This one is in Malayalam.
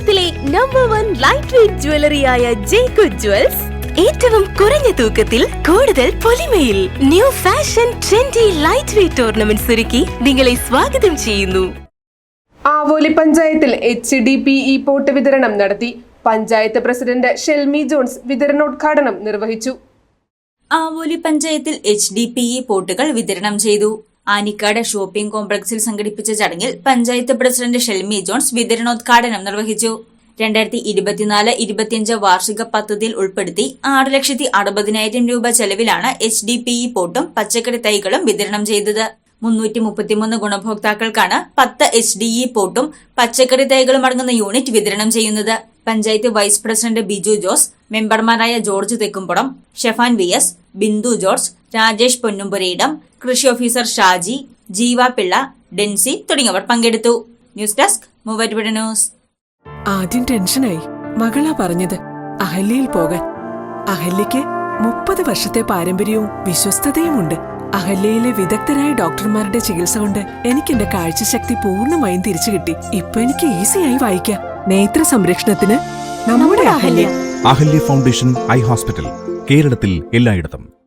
കേരളത്തിലെ നമ്പർ വൺ ലൈറ്റ് വെയിറ്റ് ജ്വല്ലറിയായ ജേക്കു ജ്വൽസ് ഏറ്റവും കുറഞ്ഞ തൂക്കത്തിൽ കൂടുതൽ പൊലിമയിൽ new fashion trendy light weight ornaments ഒരുക്കി നിങ്ങളെ സ്വാഗതം ചെയ്യുന്നു. ആവോലി പഞ്ചായത്തിൽ H D P E pot വിതരണം നടത്തി പഞ്ചായത്ത് പ്രസിഡന്റ് ഷെൽമി ജോൺസ് വിതരണോദ്ഘാടനം നിർവഹിച്ചു. ആവോലി പഞ്ചായത്തിൽ എച്ച് ഡി പി ഇ പോട്ടുകൾ വിതരണം ചെയ്തു. ആനിക്കാട് ഷോപ്പിംഗ് കോംപ്ലക്സിൽ സംഘടിപ്പിച്ച ചടങ്ങിൽ പഞ്ചായത്ത് പ്രസിഡന്റ് ഷെൽമി ജോൺസ് വിതരണോദ്ഘാടനം നിർവഹിച്ചു. രണ്ടായിരത്തി ഇരുപത്തിനാല് ഇരുപത്തിയഞ്ച് വാർഷിക പദ്ധതിയിൽ ഉൾപ്പെടുത്തി ആറ് ലക്ഷത്തി അറുപതിനായിരം രൂപ ചെലവിലാണ് എച്ച് ഡി പി ഇ പോട്ടും പച്ചക്കറി തൈകളും വിതരണം ചെയ്തത്. മുന്നൂറ്റി മുപ്പത്തിമൂന്ന് ഗുണഭോക്താക്കൾക്കാണ് പത്ത് എച്ച് ഡി ഇ പോട്ടും പച്ചക്കറി തൈകളും അടങ്ങുന്ന യൂണിറ്റ് വിതരണം ചെയ്യുന്നത്. പഞ്ചായത്ത് വൈസ് പ്രസിഡന്റ് ബിജു ജോസ് മെമ്പർമാരായ ജോർജ് തെക്കുംപുറം ഷെഫാൻ വി എസ് ബിന്ദു ജോർജ് രാജേഷ് പൊന്നുംപുരയിടം കൃഷി ഓഫീസർ ഷാജി ജീവാപിള്ള ഡെൻസി തുടങ്ങിയവർ പങ്കെടുത്തു. News desk Muvattupuzha news. ആദ്യം ടെൻഷനായി. മകളാ പറഞ്ഞത് അഹല്യയിൽ പോകാൻ. അഹല്യയ്ക്ക് മുപ്പത് വർഷത്തെ പാരമ്പര്യവും വിശ്വസ്തതയുമുണ്ട്. അഹല്യയിലെ വിദഗ്ധരായ ഡോക്ടർമാരുടെ ചികിത്സ കൊണ്ട് എനിക്ക് എന്റെ കാഴ്ചശക്തി പൂർണമായും തിരിച്ചു കിട്ടി. ഇപ്പൊ എനിക്ക് ഈസിയായി വായിക്കാം. നേത്ര സംരക്ഷണത്തിന് നമ്മുടെ Ahalya. Ahalya foundation eye hospital കേരളത്തിൽ എല്ലായിടത്തും.